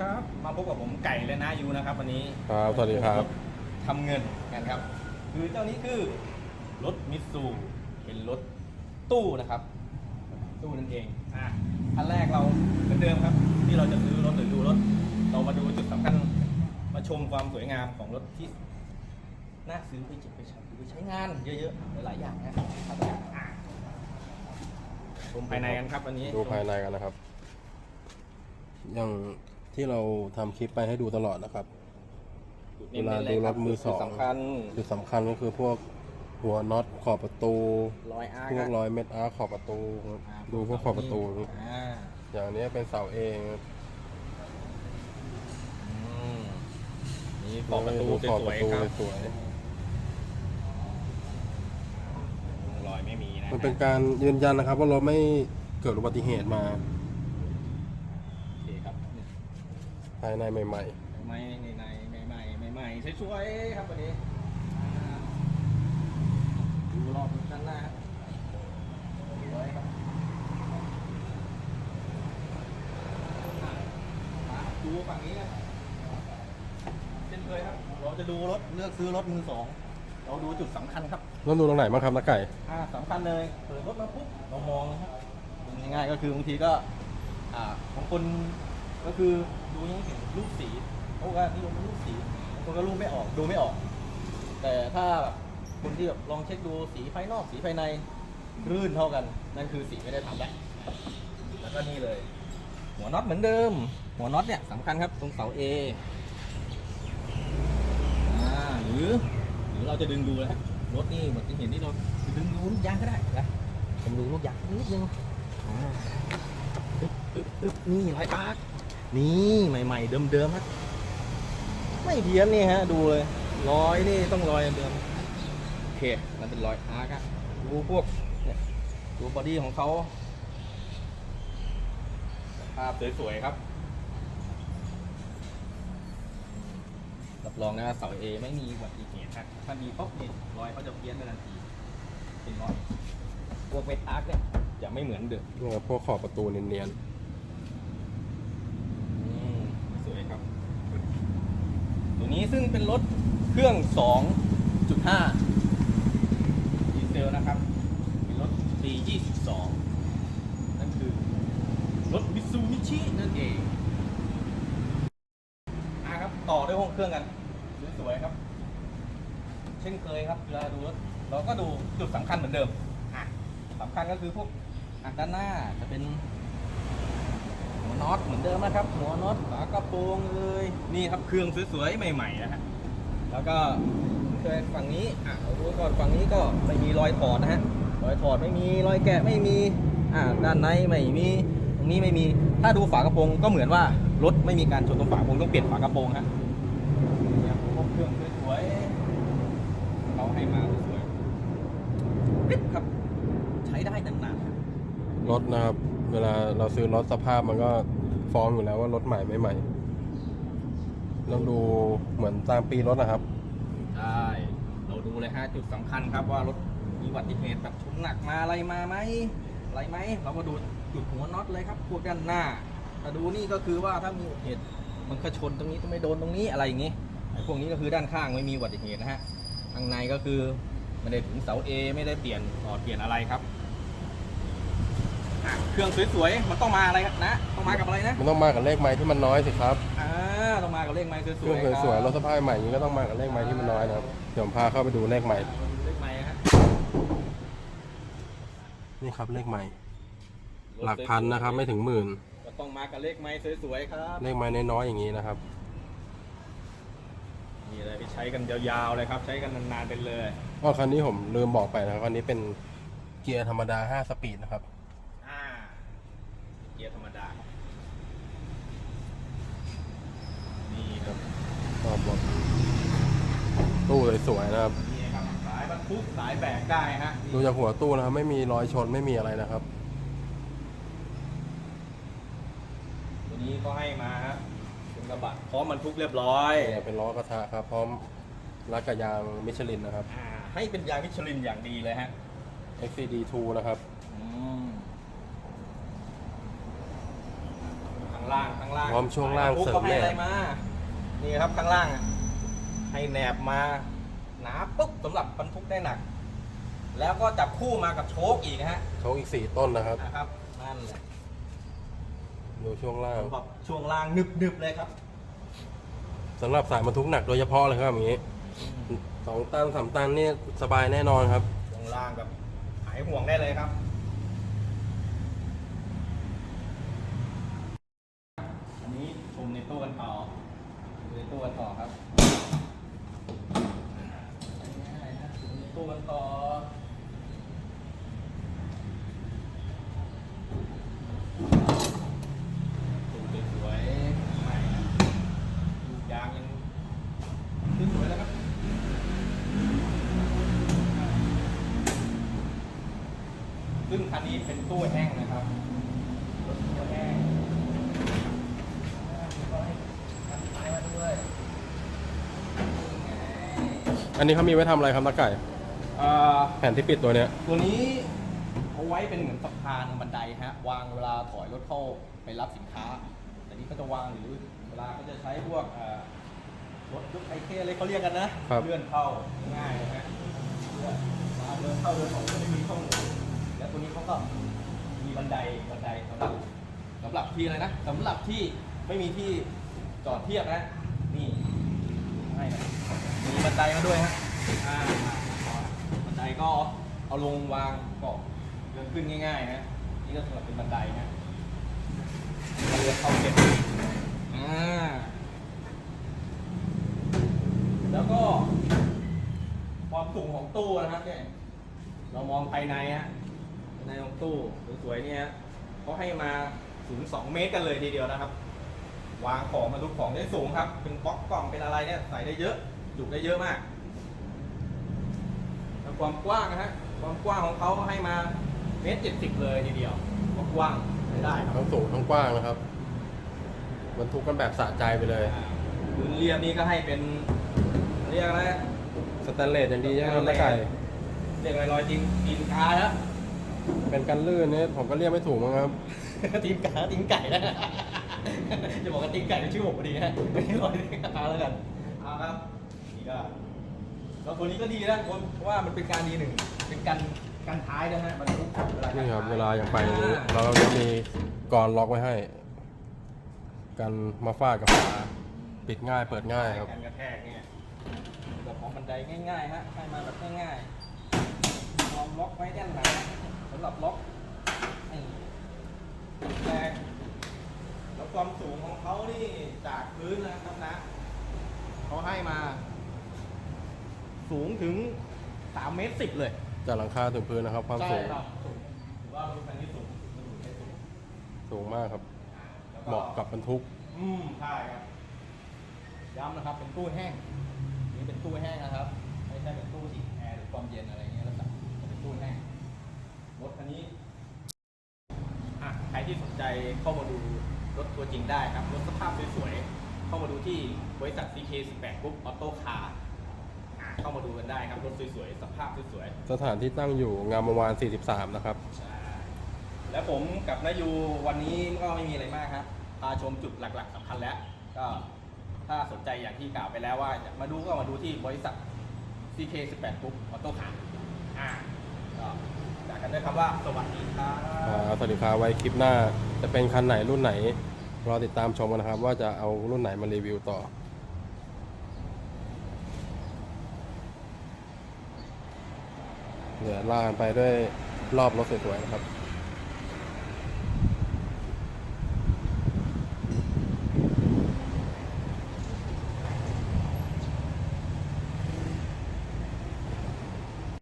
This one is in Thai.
ครับ มาพบกับผมไก่และนายูนะครับวันนี้ครับสวัสดีครับ ทำเงินกันครับ คือเจ้านี้คือรถมิตซูเป็นรถตู้นะครับ ตู้นั่นเองอะขั้นแรกเราเหมือนเดิมครับ ที่เราจะซื้อรถหรือดูรถ เรามาดูจุดสำคัญมาชมความสวยงามของรถที่น่าซื้อไปเก็บไปใช้หรือไปใช้งานเยอะๆหลายๆอย่างนะครับอะชมภายในกันครับวันนี้ดูภายในกันนะครับ อย่าง ที่เราทำคลิปไปให้ดูตลอดนะครับ เวลาดูรถมือสอง จุดสำคัญจุดสำคัญก็คือพวกหัวน็อตขอบประตู รอยอาร์พวกรอยเม็ดอาร์ขอบประตู ดูพวกขอบประตู อ่าอย่างนี้เป็นเสาเองอืมนี่ขอบประตูขอบสปวยระตูๆครับสวย รอยไม่มีนะๆมันเป็นการยืนยันนะครับว่ารถไม่เกิดอุบัติเหตุมา โอเคครับ ภายในใหม่ไม่ไม่ในในไม่ไม่ไม่ไม่สวยๆครับวันนี้อ่าดูรอบด้านหน้าครับสวยครับอะมาดูฝั่งนี้นะเช่นเคยครับ เราจะดูรถเลือกซื้อรถมือสอง เราดูจุดสำคัญครับ ๆแล้วดูตรงไหนบ้างครับนักไก่ อ่าสำคัญเลยเปิดรถมาปุ๊บเรามองนะครับดูง่ายๆก็คือบางทีก็ อ่าของคน ก็คือดูยังไม่เห็นรูปสีเพราะว่านี่ลงเป็นรูปสีคนก็รูปไม่ออกดูไม่ออก แต่ถ้าแบบคนที่แบบลองเช็คดูสีภายนอกสีภายในรื่นเท่ากัน นั่นคือสีไม่ได้ทำแล้วแล้วก็นี่เลย หัวน็อตเหมือนเดิม หัวน็อตเนี่ยสำคัญครับตรงเสา A อ่าหรือหรือเราจะดึงดูนะรถนี่เหมือนที่เห็นที่เราจะดึงดูลูกยางก็ได้นะผมดูลูกยางนิดนึงนี่ลายปาก นี่ใหม่ๆเดิมๆครับไม่เพี้ยนนี่ฮะ ดูเลยรอยนี่ต้องรอยเดิมโอเคนั่นเป็นรอยอาร์คอะดูพวกเนี่ยดูบอดี้ของเขาภาพสวยๆครับรับรองนะเสาเอไม่มีอุบัติเหตุครับถ้ามีปุ๊บนี่รอยเขาจะเพี้ยนไปทันทีเป็นรอยพวกเวทอาร์คเนี่ยจะไม่เหมือนเดิมนี่ครับพวกขอบประตูเนียนอืมสวยครับ ตัว นี้ซึ่งเป็นรถเครื่อง 2.5 ดีเซลนะครับ เป็นรถปี 22 นั่นคือรถมิตซูมิชินั่นเองอะครับต่อด้วยห้องเครื่องกัน สวยๆครับ เช่นเคยครับเวลาดูรถเราก็ดูจุดสำคัญเหมือนเดิมสำคัญก็คือพวกด้านหน้าจะเป็น หัวน็อตเหมือนเดิมนะครับ หัวน็อตฝากระโปรงเลยนี่ครับเครื่องสวยๆใหม่ๆนะฮะแล้วก็เคยฝั่งนี้อะเราดูก่อนฝั่งนี้ก็ไม่มีรอยถอดนะฮะรอยถอดไม่มีรอยแกะไม่มีอ่าด้านในไม่มีตรงนี้ไม่มีถ้าดูฝากระโปรงก็เหมือนว่ารถไม่มีการชนตรงฝากระโปรงต้องเปลี่ยนฝากระโปรงฮะเนี่ยเครื่องสวยๆเขาให้มาสวยๆปิ๊บครับ ใช้ได้นานๆครับรถนะครับ เวลาเราซื้อรถสภาพมันก็ฟ้องอยู่แล้วว่ารถใหม่ไม่ใหม่เราดูเหมือนตามปีรถนะครับ ใช่ เราดูเลยฮะจุดสำคัญครับว่ารถมีอุบัติเหตุแบบชนหนักมาอะไรมาไหมอะไรไหม เราก็ดูจุดหัวน็อตเลยครับพวกด้านหน้าแต่ดูนี่ก็คือว่าถ้ามีอุบัติเหตุมันก็ชนตรงนี้ต้องไม่โดนตรงนี้อะไรอย่างงี้ไอ้พวกนี้ก็คือด้านข้างไม่มีอุบัติเหตุนะฮะข้างในก็คือไม่ได้ถึงเสา A ไม่ได้เปลี่ยนถอเปลี่ยนอะไรครับ อะเครื่องสวยๆ มันต้องมาอะไรครับนะ ต้องมากับอะไรนะมันต้องมากับเลขไม้ที่มันน้อยสิครับอ่าต้องมากับเลขไม้สเครื่วองยๆสวยๆรคถสภาพใหม่อย่างนี้ก็ต้องมากับเลขไม้ที่มันน้อยนะครับเดี๋ยวผมพาเข้าไปดูเลขไม้เลขไม้ฮะนี่ครับเลขไม้หลักพันนะครับ ไม่ถึงหมื่นก็ต้องมากับเลขไม้สวยๆครับเลขไม้น้อยๆอย่างนี้นะครับนี่เลยไปใช้กันยาวๆเลยครับ ใช้กันนานๆไปเลยก็คันนี้ผมลืมบอกไปนะครับคันนี้เป็นเกียร์ธรรมดา 5 สปีดนะครับอ่าเกียร์ธรรมดา นี่ครับก็บอกตู้สวยๆนะครับ นี่ครับ สายบรรทุกสายแบกได้ฮะดูจากหัวตู้นะครับ ไม่มีรอยชนไม่มีอะไรนะครับ ตัวนี้ก็ให้มาฮะเป็นกระบะพร้อมบรรทุกเรียบร้อยเนี่ยเป็นล้อกระทะครับ พร้อมรัดกับยางมิชลินนะครับ อ่าให้เป็นยางมิชลินอย่างดีเลยฮะ XCD2 นะครับ อืมข้าง ล่างข้างล่างพร้อมช่วงล่างปุ๊บเสริมก็ให้แนบ อะไรมานี่ครับข้างล่างอะให้แหนบมาหนาปุ๊บสำหรับบรรทุกได้หนัก แล้วก็จับคู่มากับโชคอีกนะฮะโชคอีกสี่ต้นนะครับ นะครับนั่นแหละดูช่วงล่างสำหรับช่วงล่างหนึบๆเลยครับสำหรับสายบรรทุกหนักโดยเฉพาะเลยครับอย่างนี้สองตันสามตันนี่สบายแน่นอนครับ ช่วงล่างแบบหายห่วงได้เลยครับ อันนี้ชมในตู้กันต่อดูในตู้กันต่อครับง่ายๆนะชมในตู้กันต่อ ตู้สวยๆใหม่นะลูกยางยังสวยๆแล้วครับ ซึ่ง คันนี้เป็นตู้แห้งนะครับรถตู้แห้งอ่ามีก็ให้กันท้ายมาด้วยอันนี้เขามีไว้ทำอะไรครับตะไก่อ่าแผ่นที่ปิดตัวเนี้ย ตัวนี้เอาไว้เป็นเหมือนสะพานบันไดฮะ วางเวลาถอยรถเข้าไปรับสินค้า แต่นี้ก็จะวางหรือเวลาก็จะใช้พวกอ่ารถยุคไอเคอะไรเขาเรียกกันนะเลื่อนเข้าง่ายนะฮะเลื่อนมาเดินเข้าเดินออกก็ไม่มีช่องโหว่แล้วตัวนี้ เขาก็มีบันไดบันไดสำหรับสำหรับที่อะไรนะสำหรับที่ไม่มีที่จอดเทียบนะ นี่ให้นะมีบันไดมาด้วยฮะอ่าบันไดก็เอาลงวางเกาะเดินขึ้นง่ายๆนะนี่ก็สำหรับเป็นบันไดนะเรือเข้าเก็บอ่าแล้วก็ความสูงของตู้นะครับเนี่ยเรามองภายในฮะ ในของตู้สวยๆเนี่ยฮะเขาให้มาสูง 2 เมตรกันเลยทีเดียวนะครับ วางของมาทุกของได้สูงครับ เป็นบล็อกกล่องเป็นอะไรเนี่ยใส่ได้เยอะจุได้เยอะมากแล้วความกว้างนะฮะความกว้างของเขาให้มาเมตรเจ็ดสิบเลยทีเดียวความกว้างไม่ได้ครับทั้งสูงทั้งกว้างนะครับบรรทุกกันแบบสะใจไปเลยอ่าพื้นเรียบนี่ก็ให้เป็นเรียกอะไรสแตนเลสอย่างดีใช่ไหมครับตะไก่เรียกอะไรรอยตีนตีนกาแล้ว เป็นกันลื่นเนี่ยผมก็เรียกไม่ถูกมั้งครับ ตีนกาตีนไก่แล้วจะบอกว่าตีนไก่เป็นชื่อผมพอดีนะไม่ใช่รอยตีนกาแล้วกันเอาครับนี่ก็แล้วตัวนี้ก็ดีนะเพราะว่ามันเป็นการดีหนึ่งเป็นการการท้ายนะฮะมันทุกเวลานี่ครับกท้เวลาอย่างไปอย่างนี้อ่าเราจะมีกรอนล็อกไว้ให้ กันมาฟาดกับฝาปิดง่ายเปิดง่ายครับการกระแทกเนี่ยแบบของบันไดง่ายๆฮะให้มาแบบง่ายๆลองล็อกไว้แน่นหนาสำหรับล็อกนี่แรงแล้วความสูงของเขานี่จากพื้นนะครับนะเขาให้มา สูงถึง3เมตรสิบเลยจากหลังคาถึงพื้นนะครับ ความสูงใช่ครับสูงถือว่ารถคันนี้สูงสูงไม่สูงสูงมากครับ แล้วเหมาะกับบรรทุก อืมใช่ครับย้ำนะครับ เป็นตู้แห้ง นี่เป็นตู้แห้งนะครับ ไม่ใช่เป็นตู้ที่แอร์หรือความเย็นอะไรเงี้ยแล้วแต่เป็นตู้แห้ง รถคันนี้อะใครที่สนใจเข้ามาดูรถตัวจริงได้ครับ รถสภาพสวยๆ เข้ามาดูที่บริษัท CK18 กรุ๊ปออโต้คาร์เข้ามาดูกันได้ครับ รถสวยๆ สภาพสวยๆสถานที่ตั้งอยู่งามวงวาน 43 นะครับใช่แล้วผมกับนายูวันนี้ก็ไม่มีอะไรมากครับ พาชมจุดหลักๆสำคัญแล้ว ก็ถ้าสนใจอย่างที่กล่าวไปแล้วว่าจะมาดูก็มาดูที่บริษัท CK18 ปุ๊บออโต้คาร์อ่าก็ จากกันด้วยคำว่าสวัสดีครับครับสวัสดีครับไว้คลิปหน้าจะเป็นคันไหนรุ่นไหนรอติดตามชมกันนะครับ ว่าจะเอารุ่นไหนมารีวิวต่อเดี๋ยวลากันไปด้วยรอบรถสวยๆนะครับ